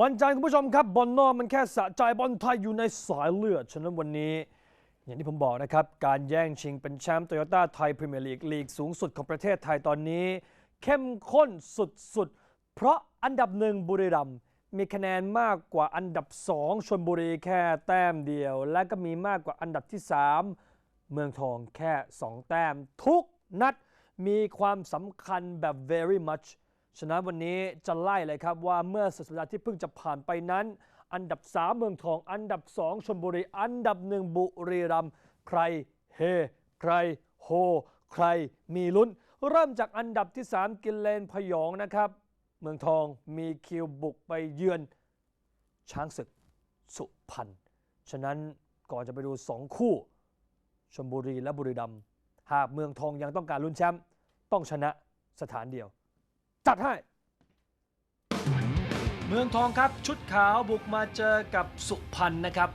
วันจันทร์คุณผู้ชมครับบอลนอกมันแค่สะใจบอลไทยอยู่ในสายเลือด ฉะนั้นวันนี้ อย่างที่ผมบอกนะครับ การแย่งชิงเป็นแชมป์โตโยต้าไทยพรีเมียร์ลีกลีกสูงสุดของประเทศไทยตอนนี้ เข้มข้นสุดๆ เพราะอันดับหนึ่งบุรีรัมย์มีคะแนนมากกว่าอันดับสองชนบุรีแค่แต้มเดียว และก็มีมากกว่าอันดับที่ 3 เมืองทองแค่ 2 แต้ม ทุกนัดมีความสำคัญแบบ very much ฉะนั้นวันนี้จะไล่เลยครับว่าเมื่อสุดสัปดาห์ที่เพิ่งจะผ่านไปนั้น อันดับ 3 เมืองทอง อันดับ 2ชลบุรี อันดับหนึ่งบุรีรัมย์ใครเฮใครโฮใครมีลุ้น เริ่มจากอันดับที่ 3 กินเลนพยองนะครับ เมืองทองมีคิวบุกไปเยือน ช้างศึกสุพรรณฉะนั้นก่อนจะไปดู 2 คู่ชลบุรีและบุรีรัมย์หากเมืองทองยังต้องการลุ้นแชมป์ต้องชนะสถานเดียว จัดให้ เมืองทองครับชุดขาวบุกมาเจอกับสุพรรณนะครับ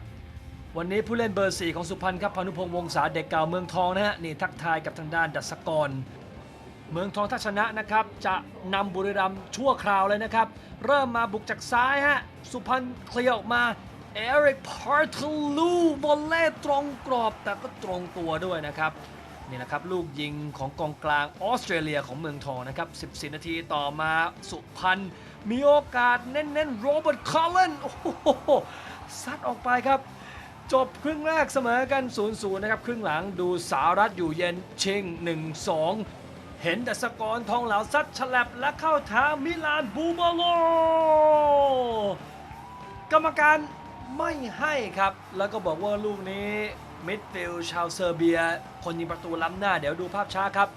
วันนี้ผู้เล่นเบอร์4ของสุพรรณครับพานุพงษ์วงศาเด็กเก่าเมืองทองนะฮะนี่ทักทายกับทางด้านดัชกร เมืองทองถ้าชนะนะครับ จะนำบุรีรัมย์ชั่วคราวเลยนะครับ เริ่มมาบุกจากซ้ายฮะสุพรรณเคลียร์ออกมาเอริกพาร์ทลูบอลเล่ตรงกรอบแต่ก็ตรงตัวด้วยนะครับ นี่นะครับลูกยิงของกองกลางออสเตรเลียของเมืองทองนะครับ 14 นาทีต่อมาสุพรรณมีโอกาสเน้นๆโรเบิร์ตคอลเลนโอ้โหซัดออกไปครับ จบครึ่งแรกเสมอกัน 0-0 นะครับ ครึ่งหลังดูสารัตอยู่เย็นชิง 1-2 เห็นดัสกรทองเหลาซัดฉลับและเข้าทางมิลานบูบาโล กรรมการไม่ให้ครับ แล้วก็บอกว่าลูกนี้ มิดฟิลด์ชาวเซอร์เบีย คนยิงประตูล้ำหน้า เดี๋ยวดูภาพช้าครับ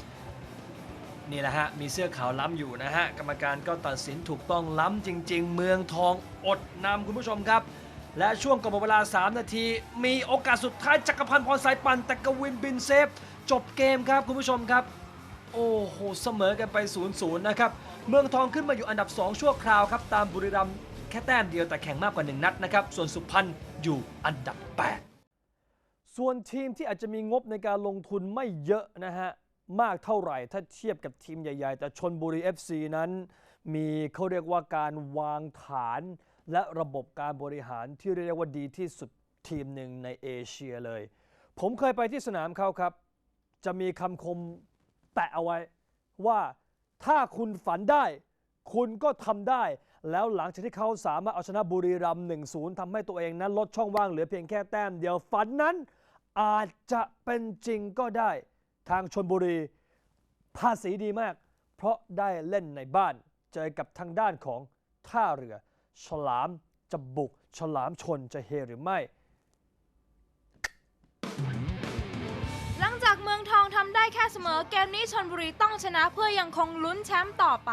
นี่แหละฮะ มีเสื้อขาวล้ำอยู่นะฮะ กรรมการก็ตัดสินถูกต้องล้ำจริง ๆ เมืองทองอดนำคุณผู้ชมครับ และช่วงก่อนเวลา 3 นาที มีโอกาสสุดท้ายจักรพันธ์พรสายปั่นแต่กวินบินเซฟ จบเกมครับคุณผู้ชมครับโอ้โหเสมอกันไป 0-0 นะครับ เมืองทองขึ้นมาอยู่อันดับ 2 ชั่วคราวครับ ตามบุรีรัมย์แค่แต้มเดียวแต่แข่งมากกว่า 1 นัดนะครับ ส่วนสุพรรณอยู่อันดับ 8 ส่วนทีมที่อาจจะมีงบในการลงทุนไม่เยอะนะฮะ มากเท่าไหร่ถ้าเทียบกับทีมใหญ่ ๆ แต่ชนบุรี FC นั้น มีเขาเรียกว่าการวางฐาน และระบบการบริหารที่เรียกว่าดีที่สุดทีมหนึ่งในเอเชียเลย ผมเคยไปที่สนามเขาครับ จะมีคำคมแปะเอาไว้ว่าถ้าคุณฝันได้ คุณก็ทำได้ แล้วหลังจากที่เขาสามารถเอาชนะบุรีรัมย์1-0ทำให้ตัวเองนั้นลดช่องว่างเหลือเพียงแค่แต้มเดียวฝันนั้น อาจจะเป็นจริงก็ได้ทางชนบุรี ภาษีดีมาก เพราะได้เล่นในบ้าน เจอกับทางด้านของท่าเรือ ฉลามจะบุก ฉลามชนจะเฮหรือไม่ หลังจากเมืองทองทำได้แค่เสมอเกมนี้ชนบุรีต้องชนะเพื่อยังคงลุ้นแชมป์ต่อไป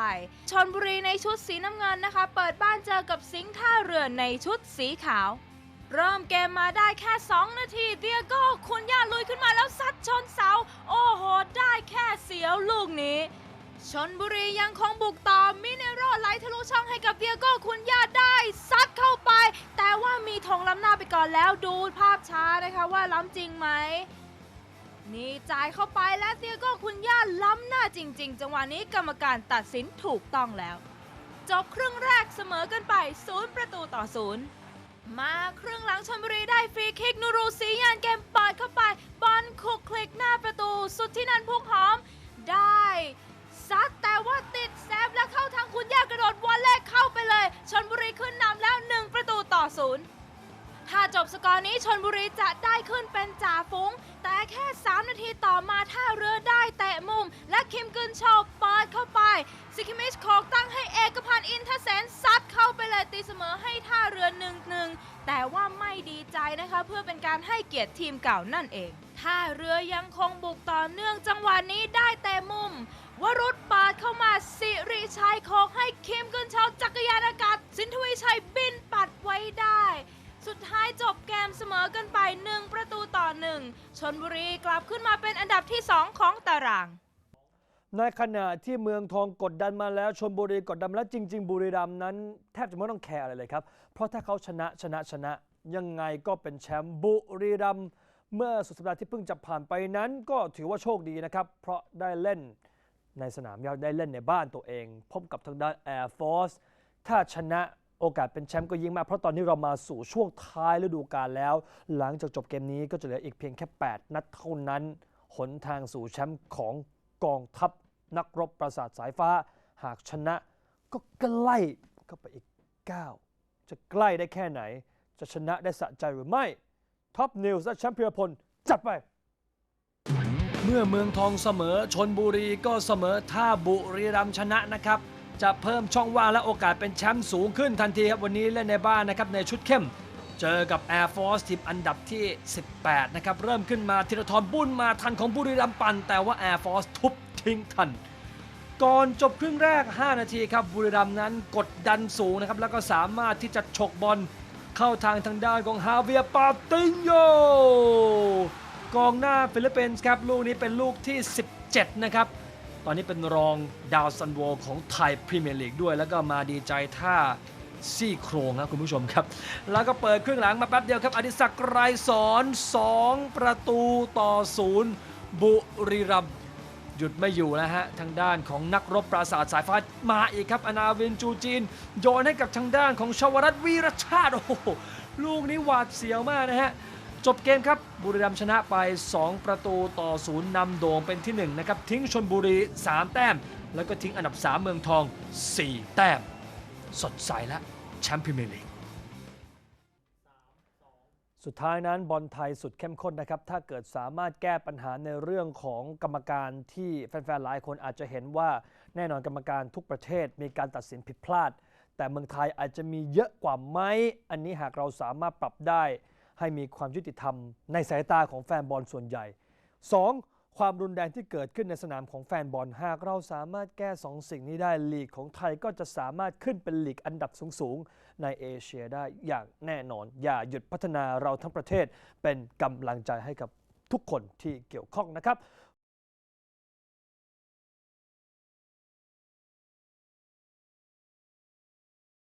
ชนบุรีในชุดสีน้ำเงินนะคะ เปิดบ้านเจอกับสิงห์ท่าเรือในชุดสีขาว เริ่มเกมมาได้แค่ 2 นาทีเดียโก้คุณย่าลุยขึ้นมาแล้วซัดชนเสา โอ้โห ได้แค่เสียวลูกนี้ชนบุรียังคงบุกต่อมิเนโรไหลทะลุช่องให้กับเดียโก้คุณย่าได้ซัดเข้าไป แต่ว่ามีธงล้ำหน้าไปก่อนแล้วดูภาพช้านะคะว่าล้ำจริงไหมนี่จ่ายเข้าไปแล้วเตียโก้คุณย่าล้ำหน้าจริง ๆ จังหวะนี้กรรมการตัดสินถูกต้องแล้ว จบครึ่งแรกเสมอกันไปศูนย์ประตูต่อศูนย์ มาครึ่งหลังชลบุรีได้ฟรีคิกนูรูสียานเกมปาดเข้าไป บอลคลุกคลิกหน้าประตู สุดที่นันพุกหอม ได้ซัดแต่ว่าติดแซฟและเข้าทางคุณย่ากระโดดวอลเล่เข้าไปเลยชลบุรีขึ้นนำแล้ว 1 ประตูต่อศูนย์ ถ้าจบสกอร์นี้ชนบุรีจะได้ขึ้นเป็นจ่าฝูง แต่แค่ 3 นาทีต่อมาท่าเรือได้แตะมุม และคิมกึนโชอเปิดเข้าไป ซิคิมิชโคกตั้งให้เอกพันธ์อินทเซนซัดเข้าไปเลยตีเสมอให้ท่าเรือ1นหนึ่งแต่ว่าไม่ดีใจนะคะเพื่อเป็นการให้เกียรติทีมเก่านั่นเองท่าเรือยังคงบุกต่อเนื่องจังหวะนี้ได้แต่มุมวรุษปาดเข้ามาสิริชัยโคกให้คิมกึนโชอจักรยานอากาศสินทวีชัยบินปัดไว้ได้ สุดท้ายจบเกมเสมอกันไป 1 ประตูต่อ 1ชนบุรีกลับขึ้นมาเป็นอันดับที่ 2 ของตาราง ในขณะที่เมืองทองกดดันมาแล้วชนบุรีกดดันแล้วจริง ๆ บุรีรัมย์นั้น แทบจะไม่ต้องแคร์อะไรเลยครับ เพราะถ้าเขาชนะชนะชนะยังไงก็เป็นแชมป์บุรีรัมย์เมื่อสุดสัปดาห์ที่เพิ่งจะผ่านไปนั้นก็ถือว่าโชคดีนะครับ เพราะได้เล่นในสนามหญ้าได้เล่นในบ้านตัวเอง พบกับทางด้าน Air Force ถ้าชนะ โอกาสเป็นแชมป์ก็ยิ่งมาก เพราะตอนนี้เรามาสู่ช่วงท้ายฤดูกาลแล้ว หลังจากจบเกมนี้ก็จะเหลืออีกเพียงแค่ 8 นัดเท่านั้น หนทางสู่แชมป์ของกองทัพนักรบประสาทสายฟ้า หากชนะก็ใกล้ก็ไปอีก 9 จะใกล้ได้แค่ไหน จะชนะได้สะใจหรือไม่ท็อปนิวส์และแชมป์พีรพลจัดไป เมื่อเมืองทองเสมอชนบุรีก็เสมอท่าบุรีรัมย์ชนะนะครับ จะเพิ่มช่องว่างและโอกาสเป็นแชมป์สูงขึ้นทันทีครับวันนี้เล่นในบ้านนะครับในชุดเข้ม เจอกับ Air Force ทีมอันดับที่ 18 นะครับ เริ่มขึ้นมาธีรทรบุญมาทันของบุรีรัมย์ปัน แต่ว่า Air Force ทุบทิ้งทัน ก่อนจบครึ่งแรก 5 นาทีครับบุรีรัมย์นั้นกดดันสูงนะครับแล้วก็สามารถที่จะฉกบอลเข้าทางทางด้านของฮาเวียปาตินโยกองหน้าฟิลิปปินส์ครับลูกนี้เป็นลูกที่ 17 นะครับ ตอนนี้เป็นรองดาวซันโวของไทยพรีเมียร์ลีกด้วย แล้วก็มาดีใจท่าซี่โครงนะคุณผู้ชมครับ แล้วก็เปิดครึ่งหลังมาแป๊บเดียวครับ อดิศักไรสอน2 ประตูต่อศูนย์บุรีรัมย์หยุดไม่อยู่แล้วฮะ ทางด้านของนักรบปราสาทสายฟ้ามาอีกครับ อนาวินจูจีน โยนให้กับทางด้านของชวรัตวีรชาติ โอ้โห ลูกนี้หวาดเสียวมากนะฮะ จบเกมครับบุรีรัมย์ชนะไป 2 ประตูต่อศูนย์นำโด่งเป็นที่1นะครับทิ้งชนบุรี 3 แต้ม แล้วก็ทิ้งอันดับ 3 เมืองทอง 4 แต้ม สดใสและแชมป์พรีเมียร์ลีกสุดท้ายนั้นบอลไทยสุดเข้มข้นนะครับ ถ้าเกิดสามารถแก้ปัญหาในเรื่องของกรรมการที่แฟนๆหลายคนอาจจะเห็นว่าแน่นอนกรรมการทุกประเทศมีการตัดสินผิดพลาด แต่เมืองไทยอาจจะมีเยอะกว่าไหมอันนี้หากเราสามารถปรับได้ ให้มีความยุติธรรมในสายตาของแฟนบอลส่วนใหญ่ 2. ความรุนแรงที่เกิดขึ้นในสนามของแฟนบอลหากเราสามารถแก้2สิ่งนี้ได้ลีกของไทยก็จะสามารถขึ้นเป็นลีกอันดับสูงๆในเอเชียได้อย่างแน่นอน อย่าหยุดพัฒนาเราทั้งประเทศเป็นกำลังใจให้กับทุกคนที่เกี่ยวข้องนะครับ